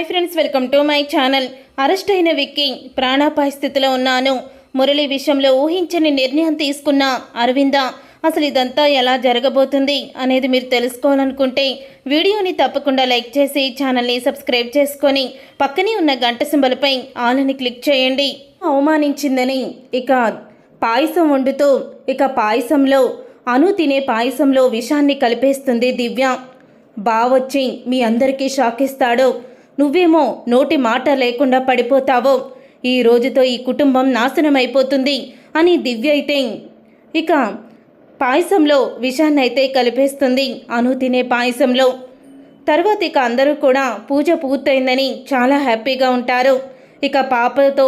Hi friends welcome to my channel. Arrest అయిన విక్కీ ప్రాణాపాయ స్థితిలో ఉన్నాను. మురళి విషయంలో ఊహించని నిర్ణయం తీసుకున్న అరవింద అసలు ఇదంతా ఎలా జరగబోతుంది? అనేది మీరు తెలుసుకోవాలనుకుంటే వీడియోని తప్పకుండా లైక్ చేసి ఛానల్ని సబ్స్క్రైబ్ చేసుకొని పక్కనే ఉన్న గంట సింబల్పై ఆలని క్లిక్ చేయండి. అవమానించిందని ఇక పాయసం వండుతూ ఇక పాయసంలో అను తినే పాయసంలో విషాన్ని కలిపేస్తుంది దివ్య. బావొచ్చి మీ అందరికీ షాక్ ఇస్తాడు. నువ్వేమో నోటి మాట లేకుండా పడిపోతావో. ఈ రోజుతో ఈ కుటుంబం నాశనం అయిపోతుంది అని దివ్య అయితే ఇక పాయసంలో విషాన్నైతే కలిపేస్తుంది. అను తినే పాయసంలో. తర్వాత ఇక అందరూ కూడా పూజ పూర్తయిందని చాలా హ్యాపీగా ఉంటారు. ఇక పాపతో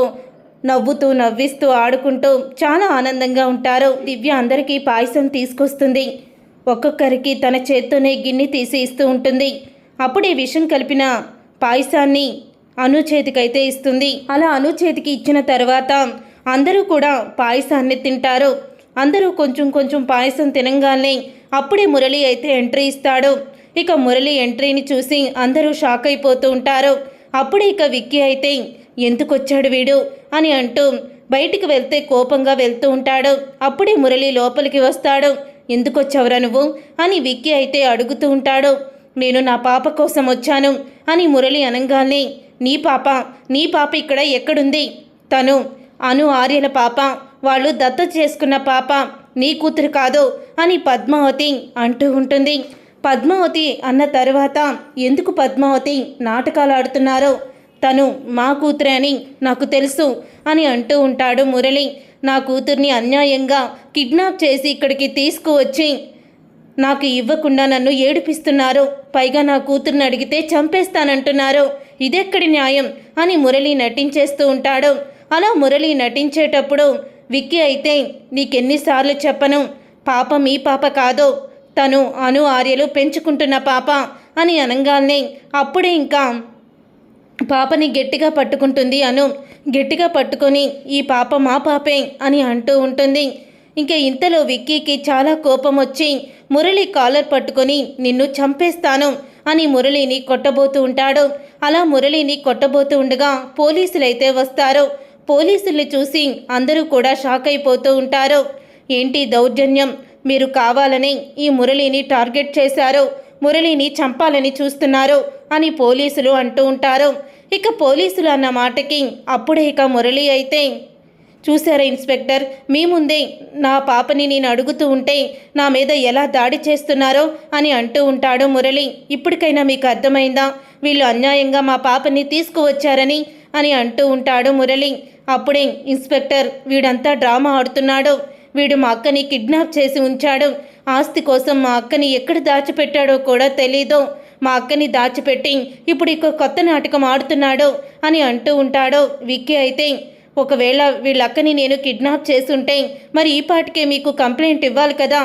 నవ్వుతూ నవ్విస్తూ ఆడుకుంటూ చాలా ఆనందంగా ఉంటారు. దివ్య అందరికీ పాయసం తీసుకొస్తుంది. ఒక్కొక్కరికి తన చేత్తోనే గిన్నె తీసి ఇస్తూ ఉంటుంది. అప్పుడే విషం కలిపిన పాయసాన్ని అను చేతికైతే ఇస్తుంది. అలా అను చేతికి ఇచ్చిన తర్వాత అందరూ కూడా పాయసాన్ని తింటారు. అందరూ కొంచెం కొంచెం పాయసం తినంగానే అప్పుడే మురళి అయితే ఎంట్రీ ఇస్తాడు. ఇక మురళి ఎంట్రీని చూసి అందరూ షాక్ అయిపోతూ ఉంటారు. అప్పుడే ఇక విక్కీ అయితే ఎందుకు వచ్చాడు వీడు? అని అంటూ బయటికి వెళ్తే కోపంగా వెళ్తూ ఉంటాడు. అప్పుడే మురళి లోపలికి వస్తాడు. ఎందుకు వచ్చావురా నువ్వు? అని విక్కీ అయితే అడుగుతూ ఉంటాడు. నేను నా పాప కోసం వచ్చాను అని మురళి అనగానే నీ పాప నీ పాప ఇక్కడ ఎక్కడుంది? తను అను ఆర్యల పాప వాళ్ళు దత్త చేసుకున్న పాప నీ కూతురు కాదు అని పద్మావతి అంటూ ఉంటుంది. పద్మావతి అన్న తర్వాత ఎందుకు పద్మావతి నాటకాలు ఆడుతున్నారో? తను మా కూతురే అని నాకు తెలుసు అని అంటూ ఉంటాడు మురళి. నా కూతుర్ని అన్యాయంగా కిడ్నాప్ చేసి ఇక్కడికి తీసుకువచ్చి నాకు ఇవ్వకుండా నన్ను ఏడిపిస్తున్నారు పైగా నా కూతుర్ని అడిగితే చంపేస్తానంటున్నారు ఇదెక్కడి న్యాయం అని మురళి నటించేస్తూ ఉంటాడు. అలా మురళి నటించేటప్పుడు విక్కీ అయితే నీకెన్నిసార్లు చెప్పను పాప మీ పాప కాదు తను అను ఆర్యలు పెంచుకుంటున్న పాప అని అనగానే అప్పుడే ఇంకా పాపని గట్టిగా పట్టుకుంటుంది అను. గట్టిగా పట్టుకొని ఈ పాప మా పాపే అని అంటూ ఉంటుంది. ఇంకా ఇంతలో విక్కీకి చాలా కోపం వచ్చి మురళి కాలర్ పట్టుకొని నిన్ను చంపేస్తాను అని మురళిని కొట్టబోతూ ఉంటాడు. అలా మురళిని కొట్టబోతూ ఉండగా పోలీసులైతే వస్తారు. పోలీసుల్ని చూసి అందరూ కూడా షాక్ అయిపోతూ ఉంటారు. ఏంటి దౌర్జన్యం? మీరు కావాలని ఈ మురళిని టార్గెట్ చేశారు. మురళిని చంపాలని చూస్తున్నారు అని పోలీసులు అంటూ ఉంటారు. ఇక పోలీసులు అన్న మాటకి అప్పుడే ఇక మురళి అయితే చూశారా ఇన్స్పెక్టర్? మీ ముందే నా పాపని నేను అడుగుతూ ఉంటే నా మీద ఎలా దాడి చేస్తున్నారో అని అంటూ ఉంటాడు మురళి. ఇప్పటికైనా మీకు అర్థమైందా? వీళ్ళు అన్యాయంగా మా పాపని తీసుకువచ్చారని అని అంటూ ఉంటాడు మురళి. అప్పుడే ఇన్స్పెక్టర్ వీడంతా డ్రామా ఆడుతున్నాడు. వీడు మా అక్కని కిడ్నాప్ చేసి ఉంచాడు. ఆస్తి కోసం మా అక్కని ఎక్కడ దాచిపెట్టాడో కూడా తెలీదు. మా అక్కని దాచిపెట్టి ఇప్పుడు ఇక కొత్త నాటకం ఆడుతున్నాడు అని అంటూ ఉంటాడు విక్కీ అయితే. ఒకవేళ వీళ్ళక్కని నేను కిడ్నాప్ చేసుంటే మరి ఈ పాటికే మీకు కంప్లైంట్ ఇవ్వాలి కదా.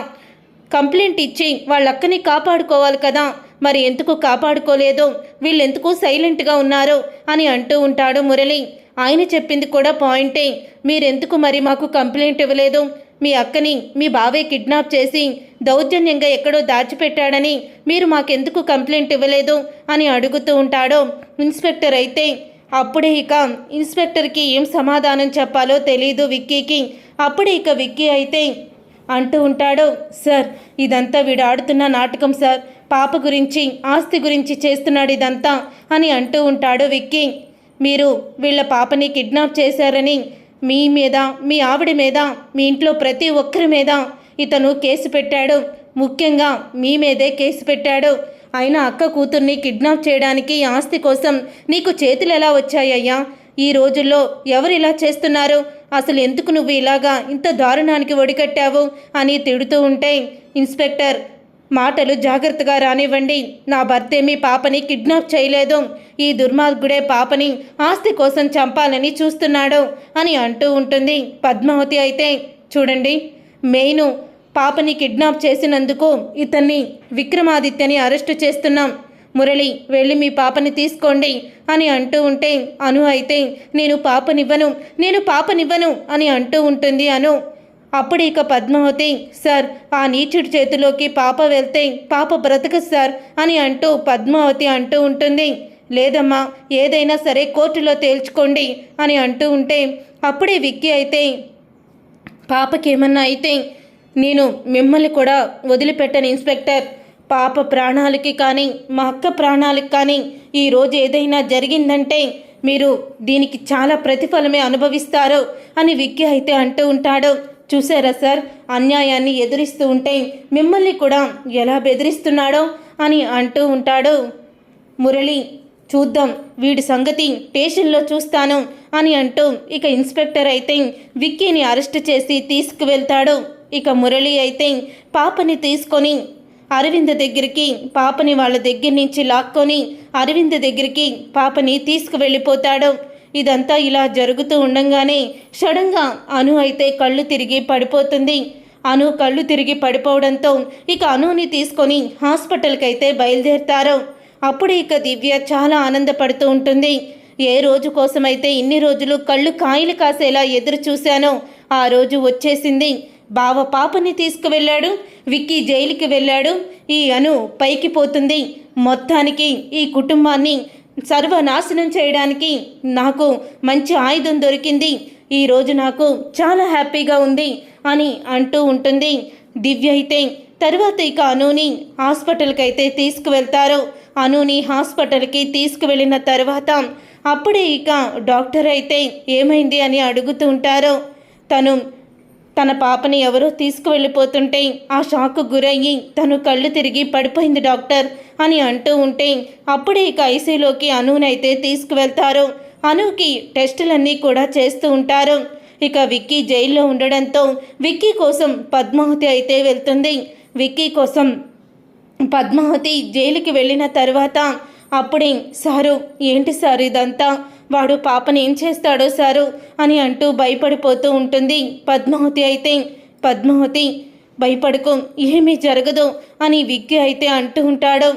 కంప్లైంట్ ఇచ్చి వాళ్ళక్కని కాపాడుకోవాలి కదా. మరి ఎందుకు కాపాడుకోలేదు? వీళ్ళెందుకు సైలెంట్గా ఉన్నారు? అని అంటూ ఉంటాడు మురళి. ఆయన చెప్పింది కూడా పాయింటే మీరెందుకు మరి మాకు కంప్లైంట్ ఇవ్వలేదు? మీ అక్కని మీ బావే కిడ్నాప్ చేసి దౌర్జన్యంగా ఎక్కడో దాచిపెట్టాడని మీరు మాకెందుకు కంప్లైంట్ ఇవ్వలేదు? అని అడుగుతూ ఉంటాడు ఇన్స్పెక్టర్ అయితే అప్పుడే ఇక ఇన్స్పెక్టర్కి ఏం సమాధానం చెప్పాలో తెలీదు విక్కీకి. అప్పుడే ఇక విక్కీ అయితే అంటూ ఉంటాడు సార్ ఇదంతా వీడు ఆడుతున్న నాటకం సార్. పాప గురించి ఆస్తి గురించి చేస్తున్నాడు ఇదంతా అని అంటూ ఉంటాడు విక్కీ. మీరు వీళ్ళ పాపని కిడ్నాప్ చేశారని మీ మీద మీ ఆవిడ మీద మీ ఇంట్లో ప్రతి ఒక్కరి మీద ఇతను కేసు పెట్టాడు. ముఖ్యంగా మీ మీదే కేసు పెట్టాడు. అయినా అక్క కూతుర్ని కిడ్నాప్ చేయడానికి ఆస్తి కోసం నీకు చేతులు ఎలా వచ్చాయ్యా ఈ రోజుల్లో ఎవరు ఇలా చేస్తున్నారు? అసలు ఎందుకు నువ్వు ఇలాగా ఇంత దారుణానికి ఒడికట్టావు? అని తిడుతూ ఉంటే ఇన్స్పెక్టర్ మాటలు జాగ్రత్తగా రానివ్వండి. నా భర్తేమీ పాపని కిడ్నాప్ చేయలేదు. ఈ దుర్మార్గుడే పాపని ఆస్తి కోసం చంపాలని చూస్తున్నాడు అని అంటూ ఉంటుంది. పద్మావతి అయితే చూడండి మెయిన్ పాపని కిడ్నాప్ చేసినందుకు ఇతన్ని విక్రమాదిత్యని అరెస్టు చేస్తున్నాం. మురళి వెళ్ళి మీ పాపని తీసుకోండి అని అంటూ ఉంటే అను అయితే నేను పాపనివ్వను నేను పాపనివ్వను అని అంటూ ఉంటుంది అను. అప్పుడు ఇక పద్మావతి సార్ ఆ నీచుడి చేతిలోకి పాప వెళ్తే పాప బ్రతక సార్ అని అంటూ పద్మావతి అంటూ ఉంటుంది. లేదమ్మా ఏదైనా సరే కోర్టులో తేల్చుకోండి అని అంటూ ఉంటే అప్పుడే విక్కీ అయితే పాపకేమన్నా అయితే నేను మిమ్మల్ని కూడా వదిలిపెట్టను ఇన్స్పెక్టర్. పాప ప్రాణాలకి కానీ మా అక్క ప్రాణాలకి కానీ ఈరోజు ఏదైనా జరిగిందంటే మీరు దీనికి చాలా ప్రతిఫలమే అనుభవిస్తారు అని విక్కి అయితే అంటూ ఉంటాడు. చూసారా సార్? అన్యాయాన్ని ఎదురిస్తూ ఉంటే మిమ్మల్ని కూడా ఎలా బెదిరిస్తున్నాడో అని అంటూ ఉంటాడు. మురళి చూద్దాం వీడి సంగతి స్టేషన్లో చూస్తాను అని అంటూ ఇక ఇన్స్పెక్టర్ అయితే విక్కీని అరెస్ట్ చేసి తీసుకువెళ్తాడు. ఇక మురళి అయితే పాపని తీసుకొని అరవింద్ దగ్గరికి పాపని వాళ్ళ దగ్గర నుంచి లాక్కొని అరవింద్ దగ్గరికి పాపని తీసుకువెళ్ళిపోతాడు. ఇదంతా ఇలా జరుగుతూ ఉండంగానే సడన్గా అను అయితే కళ్ళు తిరిగి పడిపోతుంది. అను కళ్ళు తిరిగి పడిపోవడంతో ఇక అనుని తీసుకొని హాస్పిటల్కి అయితే బయలుదేరుతారు. అప్పుడు ఇక దివ్య చాలా ఆనందపడుతూ ఉంటుంది. ఏ రోజు కోసమైతే ఇన్ని రోజులు కళ్ళు కాయలు కాసేలా ఎదురు చూశానో ఆ రోజు వచ్చేసింది. బావ పాపని తీసుకువెళ్ళాడు విక్కీ జైలుకి వెళ్ళాడు. ఈ అను పైకి పోతుంది. మొత్తానికి ఈ కుటుంబాన్ని సర్వనాశనం చేయడానికి నాకు మంచి ఆయుధం దొరికింది. ఈరోజు నాకు చాలా హ్యాపీగా ఉంది అని అంటూ ఉంటుంది. దివ్య అయితే తర్వాత ఇక అనుని హాస్పిటల్కి అయితే తీసుకువెళ్తారు. అనుని హాస్పిటల్కి తీసుకువెళ్ళిన తర్వాత అప్పుడే ఇక డాక్టర్ అయితే ఏమైంది అని అడుగుతూ ఉంటారు. తను తన పాపని ఎవరో తీసుకువెళ్ళిపోతుంటే ఆ షాక్ గురయ్యి తను కళ్ళు తిరిగి పడిపోయింది డాక్టర్ అని అంటూ ఉంటే అప్పుడే ఇక ఐసీలోకి అనునైతే తీసుకువెళ్తారు. అనుకి టెస్టులన్నీ కూడా చేస్తూ ఉంటారు. ఇక విక్కీ జైల్లో ఉండడంతో విక్కీ కోసం పద్మావతి అయితే వెళ్తుంది. విక్కీ కోసం పద్మావతి జైలుకి వెళ్ళిన తర్వాత అప్పుడే సారు ఏంటి సార్ ఇదంతా? వాడు పాపని ఏం చేస్తాడో సారు అని అంటూ భయపడిపోతూ ఉంటుంది. పద్మావతి అయితే పద్మావతి భయపడుకో ఏమీ జరగదు అని విగ్గి అయితే అంటూ ఉంటాడు.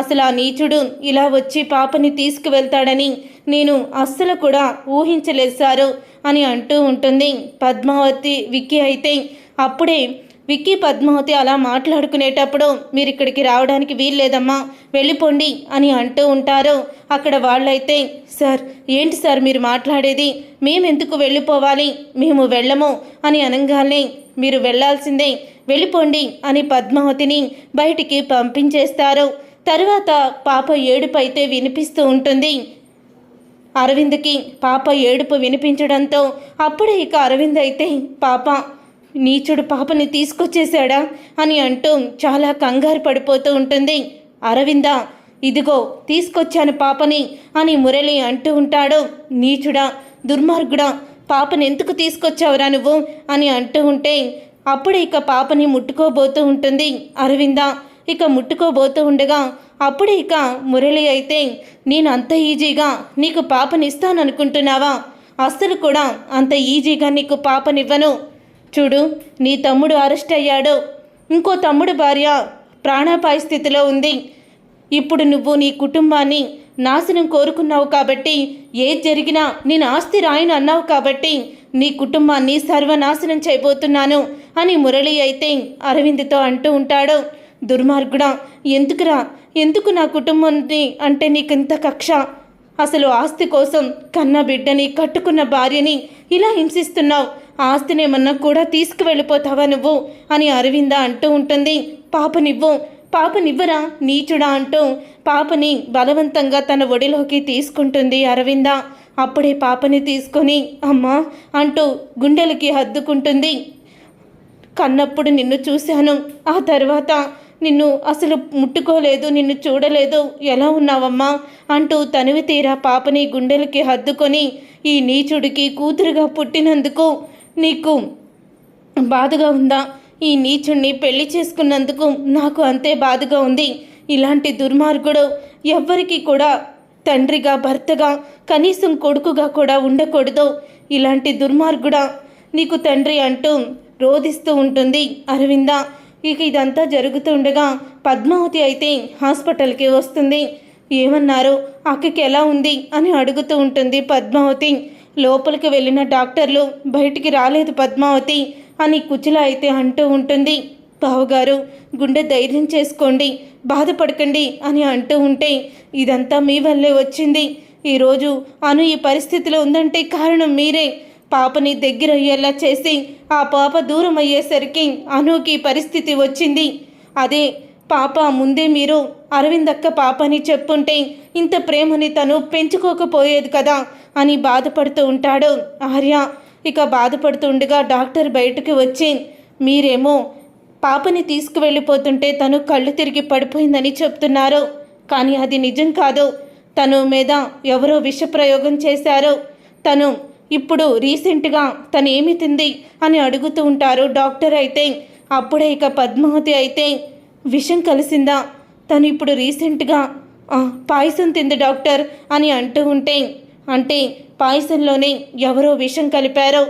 అసలు ఆ నీచుడు ఇలా వచ్చి పాపని తీసుకువెళ్తాడని నేను అస్సలు కూడా ఊహించలేదు సారు అని అంటూ ఉంటుంది. పద్మావతి విక్కీ అయితే అప్పుడే విక్కీ పద్మావతి అలా మాట్లాడుకునేటప్పుడు మీరు ఇక్కడికి రావడానికి వీల్లేదమ్మా వెళ్ళిపోండి అని అంటూ ఉంటారు. అక్కడ వాళ్ళైతే సార్ ఏంటి సార్ మీరు మాట్లాడేది? మేమెందుకు వెళ్ళిపోవాలి? మేము వెళ్ళము అని అనగానే మీరు వెళ్ళాల్సిందే వెళ్ళిపోండి అని పద్మావతిని బయటికి పంపించేస్తారు. తర్వాత పాప ఏడుపు అయితే వినిపిస్తూ ఉంటుంది. అరవింద్కి పాప ఏడుపు వినిపించడంతో అప్పుడే ఇక అరవింద్ అయితే పాప నీచుడు పాపని తీసుకొచ్చేశాడా అని అంటూ చాలా కంగారు పడిపోతూ ఉంటుంది. అరవింద ఇదిగో తీసుకొచ్చాను పాపని అని మురళి అంటూ ఉంటాడు. నీచుడా దుర్మార్గుడా పాపని ఎందుకు తీసుకొచ్చావురా నువ్వు? అని అంటూ ఉంటే అప్పుడు ఇక పాపని ముట్టుకోబోతూ ఉంటుంది అరవింద. ఇక ముట్టుకోబోతూ ఉండగా అప్పుడు ఇక మురళి అయితే నేను అంత ఈజీగా నీకు పాపనిస్తాననుకుంటున్నావా అస్సలు కూడా అంత ఈజీగా నీకు పాపనివ్వను. చూడు నీ తమ్ముడు అరెస్ట్ అయ్యాడు. ఇంకో తమ్ముడు భార్య ప్రాణాపాయ స్థితిలో ఉంది. ఇప్పుడు నువ్వు నీ కుటుంబాన్ని నాశనం కోరుకున్నావు కాబట్టి ఏది జరిగినా నేను ఆస్తి రాయను అన్నావు కాబట్టి నీ కుటుంబాన్ని సర్వనాశనం చేయబోతున్నాను అని మురళి అయితే అరవింద్తో అంటూ ఉంటాడు. దుర్మార్గుడా ఎందుకురా? ఎందుకు నా కుటుంబాన్ని అంటే నీకింత కక్ష? అసలు ఆస్తి కోసం కన్న బిడ్డని కట్టుకున్న భార్యని ఇలా హింసిస్తున్నావు? ఆస్తినేమన్నా కూడా తీసుకువెళ్ళిపోతావా నువ్వు? అని అరవింద అంటూ ఉంటుంది. పాపనివ్వు. పాపనివ్వరా? నీచుడా అంటూ పాపని బలవంతంగా తన ఒడిలోకి తీసుకుంటుంది అరవింద. అప్పుడే పాపని తీసుకొని అమ్మా అంటూ గుండెలకి హద్దుకుంటుంది. కన్నప్పుడు నిన్ను చూశాను. ఆ తర్వాత నిన్ను అసలు ముట్టుకోలేదు నిన్ను చూడలేదు. ఎలా ఉన్నావమ్మా? అంటూ తనివి తీరా పాపని గుండెలకి హద్దుకొని ఈ నీచుడికి కూతురుగా పుట్టినందుకు నీకు బాధగా ఉందా? ఈ నీచుణ్ణి పెళ్ళి చేసుకున్నందుకు నాకు అంతే బాధగా ఉంది. ఇలాంటి దుర్మార్గుడు ఎవ్వరికి కూడా తండ్రిగా భర్తగా కనీసం కొడుకుగా కూడా ఉండకూడదు. ఇలాంటి దుర్మార్గుడా నీకు తండ్రి అంటూ రోధిస్తూ ఉంటుంది. అరవింద ఇక ఇదంతా జరుగుతుండగా పద్మావతి అయితే హాస్పిటల్కి వస్తుంది. ఏమన్నారు? అక్కకి ఎలా ఉంది? అని అడుగుతూ ఉంటుంది పద్మావతి. లోపలికి వెళ్ళిన డాక్టర్లు బయటికి రాలేదు పద్మావతి అని కుచిల అయితే అంటూ ఉంటుంది. బావగారు గుండె ధైర్యం చేసుకోండి బాధపడకండి అని అంటూ ఉంటే ఇదంతా మీ వల్లే వచ్చింది. ఈరోజు అను ఈ పరిస్థితిలో ఉందంటే కారణం మీరే. పాపని దగ్గర అయ్యేలా చేసి ఆ పాప దూరం అయ్యేసరికి అనుకి పరిస్థితి వచ్చింది. అదే పాప ముందే మీరు అరవింద్ అక్క పాపని చెప్పుంటే ఇంత ప్రేమని తను పెంచుకోకపోయేది కదా అని బాధపడుతూ ఉంటాడు ఆర్య. ఇక బాధపడుతుండగా డాక్టర్ బయటకు వచ్చి మీరేమో పాపని తీసుకువెళ్ళిపోతుంటే తను కళ్ళు తిరిగి పడిపోయిందని చెప్తున్నారు. కానీ అది నిజం కాదు. తను మీద ఎవరో విషప్రయోగం చేశారు. తను ఇప్పుడు రీసెంట్గా తను ఏమి తింది? అని అడుగుతూ ఉంటారు డాక్టర్ అయితే. అప్పుడే ఇక పద్మావతి అయితే విషం కలిసిందా? తను ఇప్పుడు రీసెంట్గా పాయసం తింది డాక్టర్ అని అంటూ ఉంటే అంటే పాయసంలోనే ఎవరో విషం కలిపారో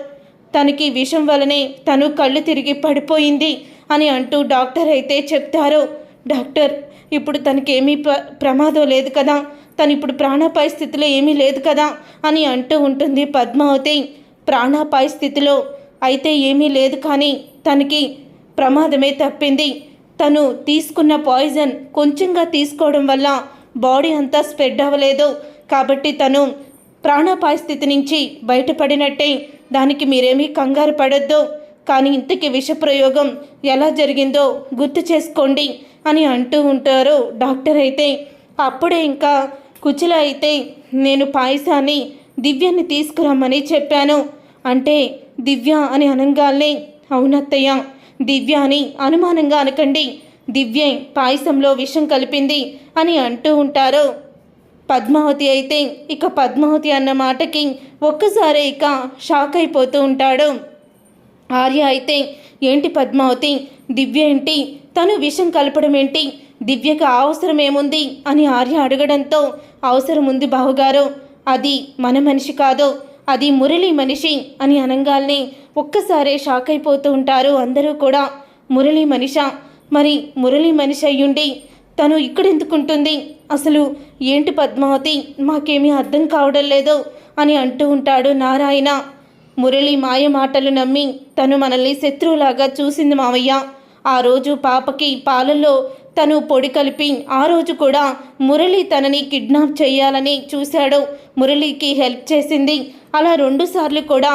తనకి విషం వలనే తను కళ్ళు తిరిగి పడిపోయింది అని అంటూ డాక్టర్ అయితే చెప్తారు. డాక్టర్ ఇప్పుడు తనకేమీ ప్ర- ప్రమాదం లేదు కదా తను ఇప్పుడు ప్రాణాపాయ స్థితిలో ఏమీ లేదు కదా అని అంటూ ఉంటుంది పద్మావతి. ప్రాణాపాయ స్థితిలో అయితే ఏమీ లేదు కానీ తనకి ప్రమాదమే తప్పింది. తను తీసుకున్న పాయిజన్ కొంచెంగా తీసుకోవడం వల్ల బాడీ అంతా స్ప్రెడ్ అవ్వలేదు. కాబట్టి తను ప్రాణాపాయ స్థితి నుంచి బయటపడినట్టే దానికి మీరేమీ కంగారు పడొద్దు. కానీ ఇంతకీ విషప్రయోగం ఎలా జరిగిందో గుర్తు చేసుకోండి అని అంటూ ఉంటారు డాక్టర్ అయితే. అప్పుడే ఇంకా కుచిల అయితే నేను పాయసాన్ని దివ్యాన్ని తీసుకురమ్మని చెప్పాను. అంటే దివ్య అని అనంగానే అవునత్తయ్య దివ్య అని అనుమానంగా అనకండి. దివ్య పాయసంలో విషం కలిపింది అని అంటూ ఉంటారు. పద్మావతి అయితే ఇక పద్మావతి అన్న మాటకి ఒక్కసారి ఇక షాక్ అయిపోతూ ఉంటాడు. ఆర్య అయితే ఏంటి పద్మావతి? దివ్య ఏంటి? తను విషం కలపడం ఏంటి? దివ్యకు ఆ అవసరం ఏముంది? అని ఆర్య అడగడంతో అవసరం ఉంది బావగారు. అది మన మనిషి కాదు. అది మురళి మనిషి అని అనగాల్ని ఒక్కసారే షాక్ అయిపోతూ ఉంటారు అందరూ కూడా. మురళి మనిష మరి మురళి మనిషి అయ్యుండి తను ఇక్కడెందుకుంటుంది? అసలు ఏంటి పద్మావతి? మాకేమీ అర్థం కావడం లేదు అని అంటూ ఉంటాడు నారాయణ. మురళి మాయ మాటలు నమ్మి తను మనల్ని శత్రువులాగా చూసింది మావయ్య. ఆ రోజు పాపకి పాలల్లో తను పొడి కలిపి ఆ రోజు కూడా మురళి తనని కిడ్నాప్ చేయాలని చూశాడు. మురళికి హెల్ప్ చేసింది. అలా రెండుసార్లు కూడా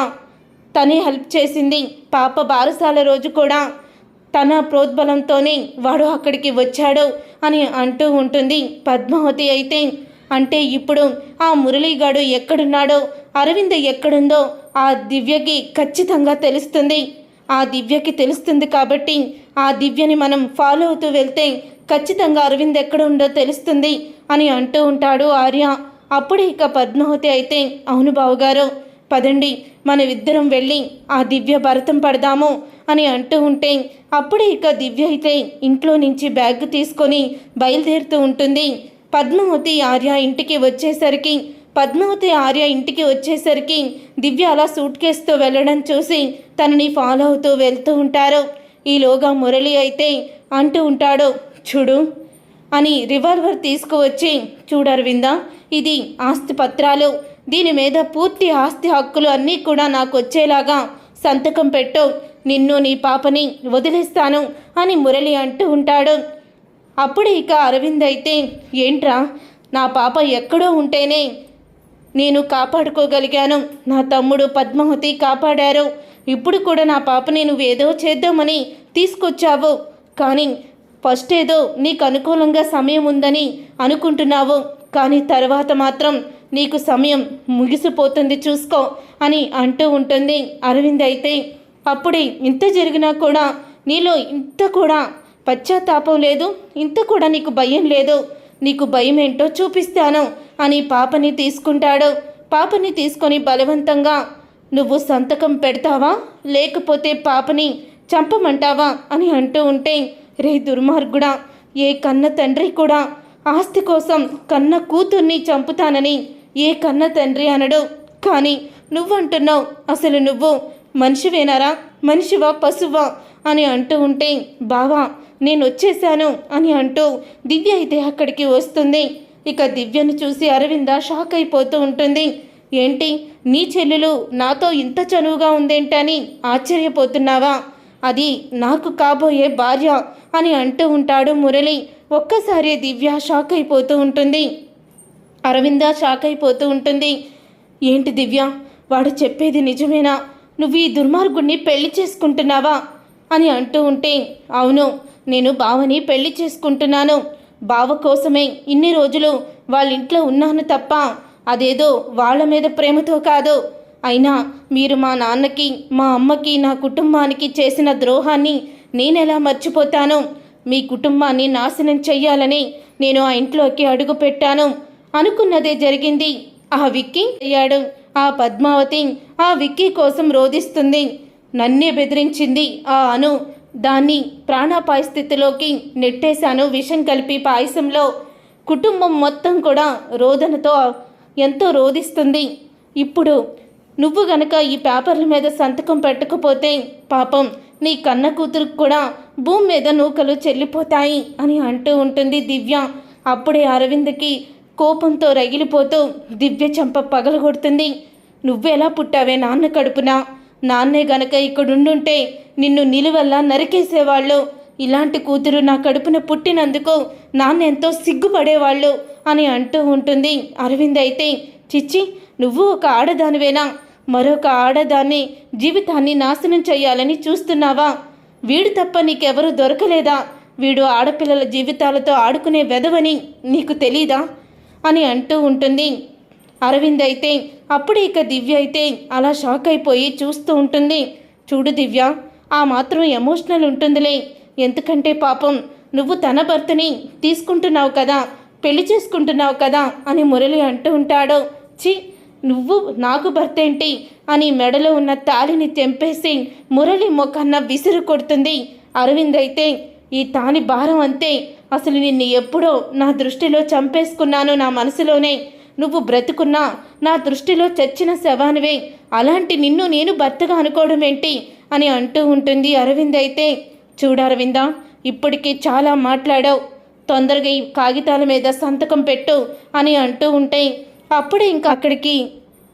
తనే హెల్ప్ చేసింది. పాప బారసాల రోజు కూడా తన ప్రోద్బలంతోనే వాడు అక్కడికి వచ్చాడు అని అంటూ ఉంటుంది. పద్మావతి అయితే అంటే ఇప్పుడు ఆ మురళీగాడు ఎక్కడున్నాడో అరవింద్ ఎక్కడుందో ఆ దివ్యకి ఖచ్చితంగా తెలుస్తుంది. ఆ దివ్యకి తెలుస్తుంది కాబట్టి ఆ దివ్యని మనం ఫాలో అవుతూ వెళ్తే ఖచ్చితంగా అరవింద్ ఎక్కడ ఉందో తెలుస్తుంది అని అంటూ ఉంటాడు ఆర్య. అప్పుడు ఇక పద్మావతి అయితే అవును బావుగారు పదండి మనమిద్దరం వెళ్ళి ఆ దివ్య భరతం పడదాము అని అంటూ ఉంటే అప్పుడే ఇక దివ్య అయితే ఇంట్లో నుంచి బ్యాగ్ తీసుకొని బయలుదేరుతూ ఉంటుంది. పద్మావతి ఆర్య ఇంటికి వచ్చేసరికి పద్మావతి ఆర్య ఇంటికి వచ్చేసరికి దివ్య అలా సూట్ కేసుతో వెళ్ళడం చూసి తనని ఫాలో అవుతూ వెళ్తూ ఉంటారు. ఈలోగా మురళి అయితే అంటూ ఉంటాడు చూడు అని రివాల్వర్ తీసుకువచ్చి చూడరవిందా ఇది ఆస్తి పత్రాలు. దీని మీద పూర్తి ఆస్తి హక్కులు అన్నీ కూడా నాకు వచ్చేలాగా సంతకం పెట్టు. నిన్ను నీ పాపని వదిలేస్తాను అని మురళి అంటూ ఉంటాడు. అప్పుడు ఇక అరవింద్ అయితే ఏంట్రా నా పాప ఎక్కడో ఉంటేనే నేను కాపాడుకోగలిగాను. నా తమ్ముడు పద్మావతి కాపాడారు. ఇప్పుడు కూడా నా పాపని నువ్వేదో చేద్దామని తీసుకొచ్చావు. కానీ ఫస్ట్ ఏదో నీకు అనుకూలంగా సమయం ఉందని అనుకుంటున్నావు. కానీ తర్వాత మాత్రం నీకు సమయం ముగిసిపోతుంది చూసుకో అని అంటూ ఉంటుంది అరవింద్ అయితే. అప్పుడే ఇంత జరిగినా కూడా నీలో ఇంత కూడా పశ్చాత్తాపం లేదు. ఇంత కూడా నీకు భయం లేదు. నీకు భయం ఏంటో చూపిస్తాను అని పాపని తీసుకుంటాడు. పాపని తీసుకొని బలవంతంగా నువ్వు సంతకం పెడతావా? లేకపోతే పాపని చంపమంటావా? అని అంటూ ఉంటే రే దుర్మార్గుడా ఏ కన్న తండ్రి కూడా ఆస్తి కోసం కన్న కూతుర్ని చంపుతానని ఏ కన్న తండ్రి అనడు. కానీ నువ్వంటున్నావు అసలు నువ్వు మనిషివేనారా? మనిషివా? పశువా? అని అంటూ ఉంటే బావా నేను వచ్చేసాను అని అంటూ దివ్య అయితే అక్కడికి వస్తుంది. ఇక దివ్యను చూసి అరవింద షాక్ అయిపోతూ ఉంటుంది. ఏంటి నీ చెల్లెలు నాతో ఇంత చనువుగా ఉందేంటని ఆశ్చర్యపోతున్నావా? అది నాకు కాబోయే భార్య అని అంటూ ఉంటాడు మురళి. ఒక్కసారి దివ్య షాక్ అయిపోతూ ఉంటుంది. అరవింద షాక్ అయిపోతూ ఉంటుంది. ఏంటి దివ్య వాడు చెప్పేది నిజమేనా? నువ్వు ఈ దుర్మార్గుణ్ణి పెళ్ళి చేసుకుంటున్నావా? అని అంటూ ఉంటే అవును నేను బావని పెళ్ళి చేసుకుంటున్నాను. బావ కోసమే ఇన్ని రోజులు వాళ్ళ ఇంట్లో ఉన్నాను తప్ప అదేదో వాళ్ళ మీద ప్రేమతో కాదు. అయినా మీరు మా నాన్నకి మా అమ్మకి నా కుటుంబానికి చేసిన ద్రోహాన్ని నేనెలా మర్చిపోతాను? మీ కుటుంబాన్ని నాశనం చెయ్యాలని నేను ఆ ఇంట్లోకి అడుగు పెట్టాను. అనుకున్నదే జరిగింది. ఆ విక్కీ అయ్యాడు. ఆ పద్మావతి ఆ విక్కీ కోసం రోధిస్తుంది. నన్నే బెదిరించింది. ఆ అను దాన్ని ప్రాణాపాయ స్థితిలోకి నెట్టేశాను. విషం కలిపి పాయసంలో కుటుంబం మొత్తం కూడా రోదనతో ఎంతో రోధిస్తుంది ఇప్పుడు నువ్వు గనక ఈ పేపర్ల మీద సంతకం పెట్టకపోతే పాపం నీ కన్న కూతురుకు కూడా భూమి మీద నూకలు చెల్లిపోతాయి అని అంటూ ఉంటుంది దివ్య. అప్పుడే అరవింద్కి కోపంతో రగిలిపోతూ దివ్య చెంప పగలగొడుతుంది. నువ్వెలా పుట్టావే నాన్న కడుపున? నాన్నే గనక ఇక్కడుండుంటే నిన్ను నిలువల్లా నరికేసేవాళ్ళు. ఇలాంటి కూతురు నా కడుపున పుట్టినందుకు నాన్న ఎంతో సిగ్గుపడేవాళ్ళు అని అంటూ ఉంటుంది. అరవింద్ అయితే చిచ్చి నువ్వు ఒక ఆడదానివేనా? మరొక ఆడదాన్ని జీవితాన్ని నాశనం చేయాలని చూస్తున్నావా? వీడు తప్ప నీకెవరూ దొరకలేదా? వీడు ఆడపిల్లల జీవితాలతో ఆడుకునే వెదవని నీకు తెలీదా? అని అంటూ ఉంటుంది. అరవింద్ అయితే అప్పుడు ఇక దివ్య అయితే అలా షాక్ అయిపోయి చూస్తూ ఉంటుంది. చూడు దివ్య ఆ మాత్రం ఎమోషనల్ ఉంటుందిలే. ఎందుకంటే పాపం నువ్వు తన భర్తని తీసుకుంటున్నావు కదా పెళ్ళి చేసుకుంటున్నావు కదా అని మురళి అంటూ ఉంటాడు. చి నువ్వు నాకు భర్త ఏంటి అని మెడలో ఉన్న తాలిని తెంపేసి మురళి మొక్కన్న విసురు కొడుతుంది. అరవింద్ అయితే ఈ తాలి భారం అంతే. అసలు నిన్ను ఎప్పుడో నా దృష్టిలో చంపేసుకున్నాను నా మనసులోనే. నువ్వు బ్రతుకున్నా నా దృష్టిలో చచ్చిన శవానివే. అలాంటి నిన్ను నేను భర్తగా అనుకోవడం ఏంటి? అని అంటూ ఉంటుంది అరవింద్ అయితే. చూడు అరవింద ఇప్పటికే చాలా మాట్లాడావు. తొందరగా ఈ కాగితాల మీద సంతకం పెట్టు అని అంటూ ఉంటాయి అప్పుడే ఇంకా అక్కడికి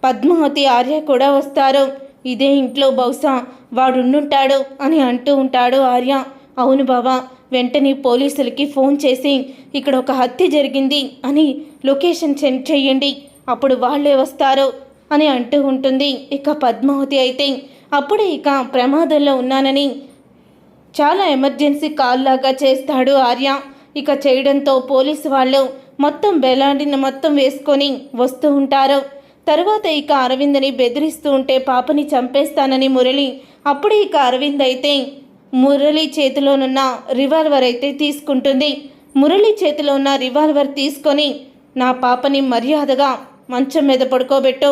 పద్మావతి ఆర్య కూడా వస్తారు. ఇదే ఇంట్లో బహుశా వాడుండుంటాడు అని అంటూ ఉంటాడు ఆర్య. అవును బావా వెంటనే పోలీసులకి ఫోన్ చేసి ఇక్కడ ఒక హత్య జరిగింది అని లొకేషన్ సెండ్ చేయండి. అప్పుడు వాళ్ళే వస్తారు అని అంటూ ఉంటుంది. ఇక పద్మావతి అయితే అప్పుడే ఇక ప్రమాదంలో ఉన్నానని చాలా ఎమర్జెన్సీ కాల్ లాగా చేస్తాడు ఆర్య. ఇక చేయడంతో పోలీసు వాళ్ళు మొత్తం బెలాండిని మొత్తం వేసుకొని వస్తూ ఉంటారు. తర్వాత ఇక అరవింద్ని బెదిరిస్తూ ఉంటే పాపని చంపేస్తానని మురళి అప్పుడు ఇక అరవింద్ అయితే మురళి చేతిలోనున్న రివాల్వర్ అయితే తీసుకుంటుంది. మురళి చేతిలో ఉన్న రివాల్వర్ తీసుకొని నా పాపని మర్యాదగా మంచం మీద పడుకోబెట్టు.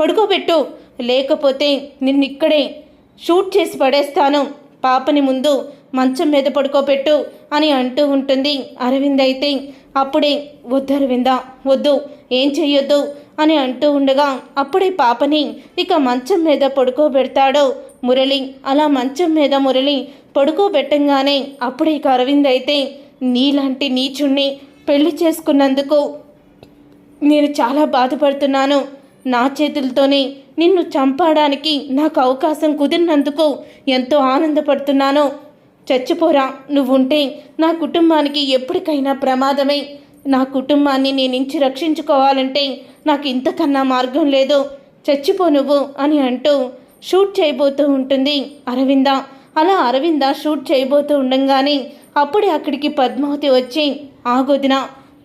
పడుకోబెట్టు. లేకపోతే నిన్నిక్కడే షూట్ చేసి పడేస్తాను. పాపని ముందు మంచం మీద పడుకోబెట్టు అని అంటూ ఉంటుంది. అరవింద్ అయితే అప్పుడే వద్దు అరవింద వద్దు ఏం చెయ్యొద్దు అని అంటూ ఉండగా అప్పుడే పాపని ఇక మంచం మీద పడుకోబెడతాడు. మురళి అలా మంచం మీద మురళి పడుకోబెట్టంగానే అప్పుడే ఇక అరవింద్ అయితే నీలాంటి నీచుణ్ణి పెళ్ళి చేసుకున్నందుకు నేను చాలా బాధపడుతున్నాను. నా చేతులతోనే నిన్ను చంపడానికి నాకు అవకాశం కుదిరినందుకు ఎంతో ఆనందపడుతున్నాను. చచ్చిపోరా నువ్వుంటే నా కుటుంబానికి ఎప్పటికైనా ప్రమాదమే. నా కుటుంబాన్ని నేను నుంచి రక్షించుకోవాలంటే నాకు ఇంతకన్నా మార్గం లేదు. చచ్చిపో నువ్వు అని అంటూ షూట్ చేయబోతూ ఉంటుంది. అరవింద. అలా అరవింద షూట్ చేయబోతూ ఉండంగానే అప్పుడే అక్కడికి పద్మావతి వచ్చి ఆగొదిన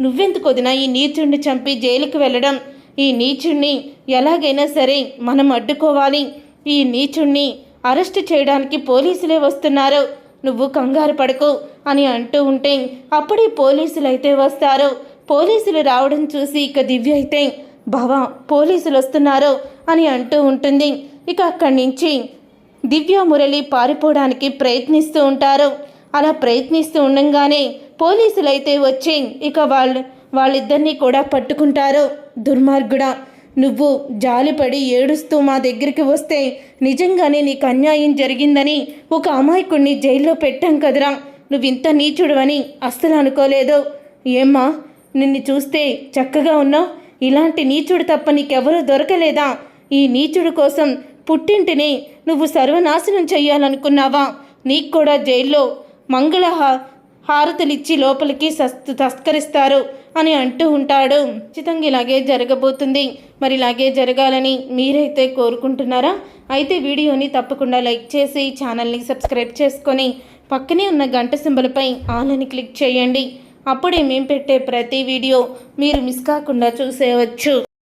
నువ్వెందుకు వదిన ఈ నీచుణ్ణి చంపి జైలుకి వెళ్ళడం? ఈ నీచుణ్ణి ఎలాగైనా సరే మనం అడ్డుకోవాలి. ఈ నీచుణ్ణి అరెస్ట్ చేయడానికి పోలీసులే వస్తున్నారు. నువ్వు కంగారు పడకు అని అంటూ ఉంటే అప్పుడే పోలీసులు అయితే వస్తారు. పోలీసులు రావడం చూసి ఇక దివ్య అయితే బావా పోలీసులు వస్తున్నారు అని అంటూ ఉంటుంది. ఇక అక్కడి నుంచి దివ్య మురళి పారిపోవడానికి ప్రయత్నిస్తూ ఉంటారు. అలా ప్రయత్నిస్తూ ఉండంగానే పోలీసులైతే వచ్చి ఇక వాళ్ళు వాళ్ళిద్దరినీ కూడా పట్టుకుంటారు. దుర్మార్గుడా నువ్వు జాలిపడి ఏడుస్తూ మా దగ్గరికి వస్తే నిజంగానే నీకు అన్యాయం జరిగిందని ఒక అమాయకుడిని జైల్లో పెట్టాం కదరా. నువ్వింత నీచుడు అని అస్సలు అనుకోలేదు. ఏమ్మా నిన్ను చూస్తే చక్కగా ఉన్నావు. ఇలాంటి నీచుడు తప్ప నీకెవరూ దొరకలేదా? ఈ నీచుడు కోసం పుట్టింటిని నువ్వు సర్వనాశనం చెయ్యాలనుకున్నావా? నీకు కూడా జైల్లో మంగళ హారతులిచ్చి లోపలికి సస్తు తస్కరిస్తారు అని అంటూ ఉంటాడు. ఖచ్చితంగా ఇలాగే జరగబోతుంది. మరి ఇలాగే జరగాలని మీరైతే కోరుకుంటున్నారా? అయితే వీడియోని తప్పకుండా లైక్ చేసి ఛానల్ని సబ్స్క్రైబ్ చేసుకొని పక్కనే ఉన్న గంట సింబల్పై ఆల్ అని క్లిక్ చేయండి. అప్పుడే మేము పెట్టే ప్రతి వీడియో మీరు మిస్ కాకుండా చూసేయవచ్చు.